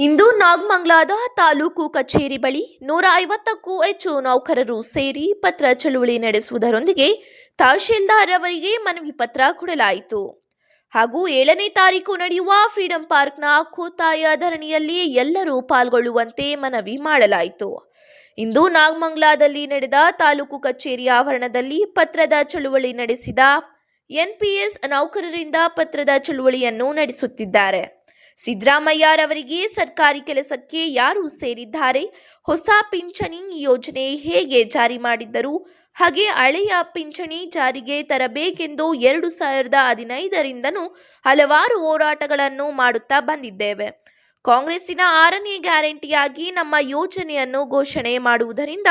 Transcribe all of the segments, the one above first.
ಇಂದು ನಾಗಮಂಗ್ಲಾದ ತಾಲೂಕು ಕಚೇರಿ ಬಳಿ ನೂರ ಐವತ್ತಕ್ಕೂ ಹೆಚ್ಚು ನೌಕರರು ಸೇರಿ ಪತ್ರ ಚಳುವಳಿ ನಡೆಸುವುದರೊಂದಿಗೆ ತಹಶೀಲ್ದಾರ್ ಅವರಿಗೆ ಮನವಿ ಪತ್ರ ಕೊಡಲಾಯಿತು. ಹಾಗೂ ಏಳನೇ ತಾರೀಕು ನಡೆಯುವ ಫ್ರೀಡಂ ಪಾರ್ಕ್ನ ಕೋತಾಯ ಧರಣಿಯಲ್ಲಿ ಎಲ್ಲರೂ ಪಾಲ್ಗೊಳ್ಳುವಂತೆ ಮನವಿ ಮಾಡಲಾಯಿತು. ಇಂದು ನಾಗಮಂಗ್ಲಾದಲ್ಲಿ ನಡೆದ ತಾಲೂಕು ಕಚೇರಿ ಆವರಣದಲ್ಲಿ ಪತ್ರದ ಚಳುವಳಿ ನಡೆಸಿದ ಎನ್ಪಿಎಸ್ ನೌಕರರಿಂದ ಪತ್ರದ ಚಳುವಳಿಯನ್ನು ನಡೆಸುತ್ತಿದ್ದಾರೆ. ಸಿದ್ದರಾಮಯ್ಯರವರಿಗೆ ಸರ್ಕಾರಿ ಕೆಲಸಕ್ಕೆ ಯಾರು ಸೇರಿದ್ದಾರೆ? ಹೊಸ ಪಿಂಚಣಿ ಯೋಜನೆ ಹೇಗೆ ಜಾರಿ ಮಾಡಿದ್ದರು? ಹಾಗೆ ಹಳೆಯ ಪಿಂಚಣಿ ಜಾರಿಗೆ ತರಬೇಕೆಂದು ಎರಡು ಸಾವಿರದ ಹದಿನೈದರಿಂದನೂ ಹಲವಾರು ಹೋರಾಟಗಳನ್ನು ಮಾಡುತ್ತಾ ಬಂದಿದ್ದೇವೆ. ಕಾಂಗ್ರೆಸ್ಸಿನ ಆರನೇ ಗ್ಯಾರಂಟಿಯಾಗಿ ನಮ್ಮ ಯೋಜನೆಯನ್ನು ಘೋಷಣೆ ಮಾಡುವುದರಿಂದ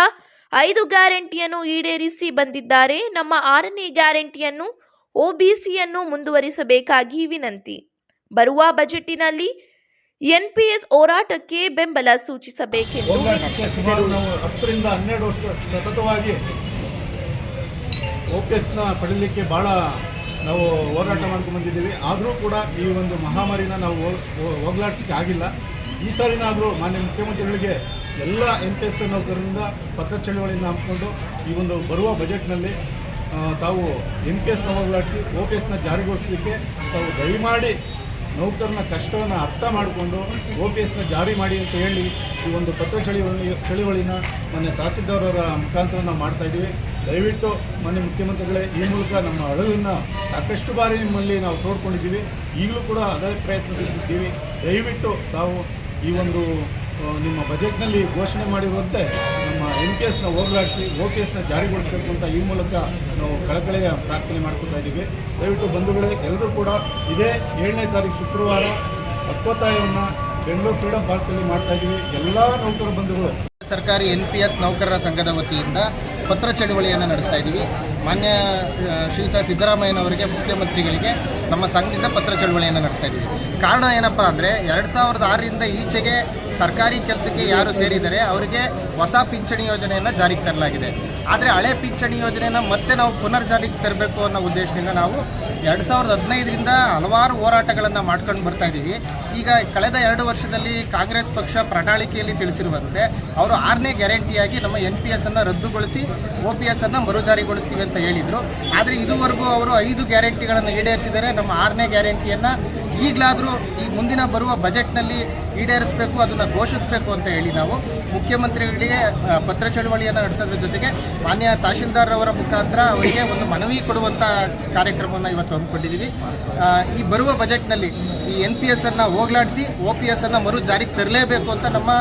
ಐದು ಗ್ಯಾರಂಟಿಯನ್ನು ಈಡೇರಿಸಿ ಬಂದಿದ್ದಾರೆ. ನಮ್ಮ ಆರನೇ ಗ್ಯಾರಂಟಿಯನ್ನು ಒಬಿಸಿಯನ್ನು ಮುಂದುವರಿಸಬೇಕಾಗಿ ವಿನಂತಿ. ಬರುವ ಬಜೆಟ್ಟಿನಲ್ಲಿ ಎನ್ಪಿಎಸ್ ಹೋರಾಟಕ್ಕೆ ಬೆಂಬಲ ಸೂಚಿಸಬೇಕೆಂದು ವಿನಂತಿಸಿದರು ಹತ್ತರಿಂದ ಹನ್ನೆರಡು ವರ್ಷ ಸತತವಾಗಿ ಓ ಪಿ ಎಸ್ನ ಪಡೀಲಿಕ್ಕೆ ಭಾಳ ನಾವು ಹೋರಾಟ ಮಾಡ್ಕೊಂಡು ಬಂದಿದ್ದೀವಿ. ಆದರೂ ಕೂಡ ಈ ಒಂದು ಮಹಾಮಾರಿನ ನಾವು ಹೋಗ್ಲಾಡ್ಸಕ್ಕೆ ಆಗಿಲ್ಲ. ಈ ಸಾರಿನಾದರೂ ಮಾನ್ಯ ಮುಖ್ಯಮಂತ್ರಿಗಳಿಗೆ ಎಲ್ಲ ಎನ್ ಪಿ ಎಸ್ ನೌಕರರಿಂದ ಪತ್ರ ಚಳವಳಿಯನ್ನು ಹಮ್ಮಿಕೊಂಡು ಈ ಒಂದು ಬರುವ ಬಜೆಟ್ನಲ್ಲಿ ತಾವು ಎಂ ಪಿ ಎಸ್ನ ಹೋಗ್ಲಾಡಿಸಿ ಓ ಪಿ ಎಸ್ನ ಜಾರಿಗೊಳಿಸಲಿಕ್ಕೆ ತಾವು ದಯಮಾಡಿ ನೌಕರನ ಕಷ್ಟವನ್ನು ಅರ್ಥ ಮಾಡಿಕೊಂಡು ಓ ಪಿ ಎಸ್ನ ಜಾರಿ ಮಾಡಿ ಅಂತ ಹೇಳಿ ಈ ಒಂದು ಪತ್ರ ಚಳಿವಳಿ, ಚಳಿವಳಿನ ಮೊನ್ನೆ ತಹಸೀಲ್ದಾರ್ ಅವರ ಮುಖಾಂತರ ನಾವು ಮಾಡ್ತಾ ಇದ್ದೀವಿ. ದಯವಿಟ್ಟು ಮೊನ್ನೆ ಮುಖ್ಯಮಂತ್ರಿಗಳೇ, ಈ ಮೂಲಕ ನಮ್ಮ ಅಳಲನ್ನು ಸಾಕಷ್ಟು ಬಾರಿ ನಿಮ್ಮಲ್ಲಿ ನಾವು ತೋಡ್ಕೊಂಡಿದ್ದೀವಿ. ಈಗಲೂ ಕೂಡ ಅದೇ ಪ್ರಯತ್ನದಲ್ಲಿದ್ದೀವಿ. ದಯವಿಟ್ಟು ತಾವು ಈ ಒಂದು ನಿಮ್ಮ ಬಜೆಟ್ನಲ್ಲಿ ಘೋಷಣೆ ಮಾಡಿರುವಂತೆ ನಮ್ಮ ಎನ್ ಪಿ ಎಸ್ನ ಹೋಗಲಾಡಿಸಿ ಓ ಪಿ ಎಸ್ನ ಜಾರಿಗೊಳಿಸಬೇಕು ಅಂತ ಈ ಮೂಲಕ ನಾವು ಕಳಕಳೆಯ ಪ್ರಾರ್ಥನೆ ಮಾಡ್ಕೊತಾ ಇದ್ದೀವಿ. ದಯವಿಟ್ಟು ಬಂಧುಗಳೇ ಎಲ್ಲರೂ ಕೂಡ ಇದೇ ಏಳನೇ ತಾರೀಕು ಶುಕ್ರವಾರ ಹಕ್ಕೊತ್ತಾಯವನ್ನು ಬೆಂಗಳೂರು ಫ್ರೀಡಂ ಪಾರ್ಕ್ನಲ್ಲಿ ಮಾಡ್ತಾ ಇದ್ದೀವಿ. ಎಲ್ಲ ನೌಕರ ಬಂಧುಗಳು. ಸರ್ಕಾರಿ ಎನ್ ಪಿ ಎಸ್ ನೌಕರರ ಸಂಘದ ವತಿಯಿಂದ ಪತ್ರ ಚಳುವಳಿಯನ್ನು ನಡೆಸ್ತಾ ಇದ್ದೀವಿ. ಮಾನ್ಯ ಶ್ರೀಯುತ ಸಿದ್ದರಾಮಯ್ಯನವರಿಗೆ, ಮುಖ್ಯಮಂತ್ರಿಗಳಿಗೆ ನಮ್ಮ ಸಂಘದಿಂದ ಪತ್ರ ಚಳುವಳಿಯನ್ನು ನಡೆಸ್ತಾ ಇದ್ದೀವಿ. ಕಾರಣ ಏನಪ್ಪ ಅಂದರೆ, ಎರಡು ಸಾವಿರದ ಆರರಿಂದ ಈಚೆಗೆ ಸರ್ಕಾರಿ ಕೆಲಸಕ್ಕೆ ಯಾರು ಸೇರಿದರೆ ಅವರಿಗೆ ಹೊಸ ಪಿಂಚಣಿ ಯೋಜನೆಯನ್ನು ಜಾರಿಗೆ ತರಲಾಗಿದೆ. ಆದರೆ ಹಳೆ ಪಿಂಚಣಿ ಯೋಜನೆಯನ್ನು ಮತ್ತೆ ನಾವು ಪುನರ್ ಜಾರಿಗೆ ತರಬೇಕು ಅನ್ನೋ ಉದ್ದೇಶದಿಂದ ನಾವು ಎರಡು ಸಾವಿರದ ಹದಿನೈದರಿಂದ ಹಲವಾರು ಹೋರಾಟಗಳನ್ನು ಮಾಡ್ಕೊಂಡು ಬರ್ತಾ ಇದ್ದೀವಿ ಈಗ ಕಳೆದ ಎರಡು ವರ್ಷದಲ್ಲಿ ಕಾಂಗ್ರೆಸ್ ಪಕ್ಷ ಪ್ರಣಾಳಿಕೆಯಲ್ಲಿ ತಿಳಿಸಿರುವಂತೆ ಅವರು ಆರನೇ ಗ್ಯಾರಂಟಿಯಾಗಿ ನಮ್ಮ ಎನ್ ಪಿ ಎಸ್ ಅನ್ನು ರದ್ದುಗೊಳಿಸಿ ಒ ಪಿ ಎಸ್ ಅನ್ನು ಮರುಜಾರಿಗೊಳಿಸ್ತೀವಿ ಅಂತ ಹೇಳಿದರು. ಆದರೆ ಇದುವರೆಗೂ ಅವರು ಐದು ಗ್ಯಾರಂಟಿಗಳನ್ನು ಈಡೇರಿಸಿದರೆ ನಮ್ಮ ಆರನೇ ಗ್ಯಾರಂಟಿಯನ್ನು ಈಗಲಾದರೂ ಈ ಮುಂದಿನ ಬರುವ ಬಜೆಟ್ನಲ್ಲಿ ಈಡೇರಿಸಬೇಕು, ಅದನ್ನು ಘೋಷಿಸಬೇಕು ಅಂತ ಹೇಳಿ ನಾವು ಮುಖ್ಯಮಂತ್ರಿಗಳಿಗೆ ಪತ್ರ ಚಳವಳಿಯನ್ನು ನಡೆಸೋದ್ರ ಜೊತೆಗೆ ಮಾನ್ಯ ತಹಶೀಲ್ದಾರ್ ಅವರ ಮುಖಾಂತರ ಅವರಿಗೆ ಒಂದು ಮನವಿ ಕೊಡುವಂಥ ಕಾರ್ಯಕ್ರಮವನ್ನು ಇವತ್ತು ಹಮ್ಮಿಕೊಂಡಿದ್ದೀವಿ ಈ ಬರುವ ಬಜೆಟ್ನಲ್ಲಿ ಈ ಎನ್ ಪಿ ಎಸ್ ಅನ್ನು ಹೋಗ್ಲಾಡಿಸಿ ಒ ಪಿ ಎಸ್ ಅನ್ನು ಮರು ಜಾರಿಗೆ ತರಲೇಬೇಕು ಅಂತ ನಮ್ಮ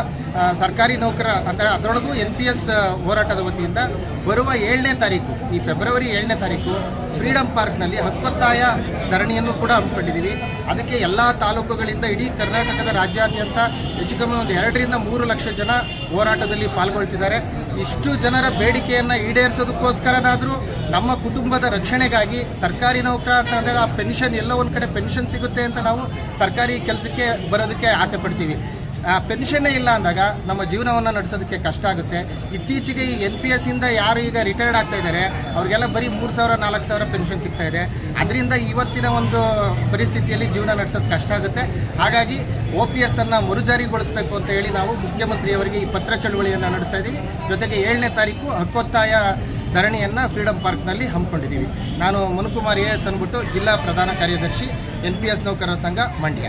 ಸರ್ಕಾರಿ ನೌಕರ ಅಂದರೆ ಅದರೊಳಗೂ ಎನ್ ಪಿ ಎಸ್ ಹೋರಾಟದ ವತಿಯಿಂದ ಬರುವ ಏಳನೇ ತಾರೀಕು, ಈ ಫೆಬ್ರವರಿ ಏಳನೇ ತಾರೀಕು ಫ್ರೀಡಂ ಪಾರ್ಕ್ನಲ್ಲಿ ಹಕ್ಕೊತ್ತಾಯ ಧರಣಿಯನ್ನು ಕೂಡ ಹಮ್ಮಿಕೊಂಡಿದ್ದೀವಿ. ಅದಕ್ಕೆ ಎಲ್ಲ ತಾಲೂಕುಗಳಿಂದ ಇಡೀ ಕರ್ನಾಟಕದ ರಾಜ್ಯಾದ್ಯಂತ ಹೆಚ್ಚು ಕಮ್ಮಿ ಒಂದು ಎರಡರಿಂದ ಮೂರು ಲಕ್ಷ ಜನ ಹೋರಾಟದಲ್ಲಿ ಪಾಲ್ಗೊಳ್ತಿದ್ದಾರೆ. ಇಷ್ಟು ಜನರ ಬೇಡಿಕೆಯನ್ನು ಈಡೇರಿಸೋದಕ್ಕೋಸ್ಕರನಾದರೂ ನಮ್ಮ ಕುಟುಂಬದ ರಕ್ಷಣೆಗಾಗಿ ಸರ್ಕಾರಿ ನೌಕರ ಅಂತ ಅಂದಾಗ ಆ ಪೆನ್ಷನ್ ಎಲ್ಲೋ ಒಂದು ಕಡೆ ಪೆನ್ಷನ್ ಸಿಗುತ್ತೆ ಅಂತ ನಾವು ಸರ್ಕಾರಿ ಕೆಲಸಕ್ಕೆ ಬರೋದಕ್ಕೆ ಆಸೆ ಪಡ್ತೀವಿ. ಪೆನ್ಷನ್ನೇ ಇಲ್ಲ ಅಂದಾಗ ನಮ್ಮ ಜೀವನವನ್ನು ನಡೆಸೋದಕ್ಕೆ ಕಷ್ಟ ಆಗುತ್ತೆ. ಇತ್ತೀಚೆಗೆ ಈ ಎನ್ ಪಿ ಎಸ್ಸಿಂದ ಯಾರು ಈಗ ರಿಟೈರ್ಡ್ ಆಗ್ತಾ ಇದ್ದಾರೆ, ಅವ್ರಿಗೆಲ್ಲ ಬರೀ ಮೂರು ಸಾವಿರ, ನಾಲ್ಕು ಸಾವಿರ ಪೆನ್ಷನ್ ಸಿಗ್ತಾ ಇದೆ. ಅದರಿಂದ ಇವತ್ತಿನ ಒಂದು ಪರಿಸ್ಥಿತಿಯಲ್ಲಿ ಜೀವನ ನಡೆಸೋದು ಕಷ್ಟ ಆಗುತ್ತೆ. ಹಾಗಾಗಿ ಒ ಪಿ ಎಸ್ ಅನ್ನು ಮರುಜಾರಿಗೊಳಿಸಬೇಕು ಅಂತ ಹೇಳಿ ನಾವು ಮುಖ್ಯಮಂತ್ರಿಯವರಿಗೆ ಈ ಪತ್ರ ಚಳುವಳಿಯನ್ನು ನಡೆಸ್ತಾ ಇದ್ದೀವಿ ಜೊತೆಗೆ ಏಳನೇ ತಾರೀಕು ಹಕ್ಕೊತ್ತಾಯ ಧರಣಿಯನ್ನು ಫ್ರೀಡಂ ಪಾರ್ಕ್ನಲ್ಲಿ ಹಮ್ಮಿಕೊಂಡಿದ್ದೀವಿ. ನಾನು ಮನುಕುಮಾರ್ ಎ ಎಸ್ ಅಂದ್ಬಿಟ್ಟು ಜಿಲ್ಲಾ ಪ್ರಧಾನ ಕಾರ್ಯದರ್ಶಿ ಎನ್ ಪಿ ಎಸ್ ನೌಕರರ ಸಂಘ ಮಂಡ್ಯ.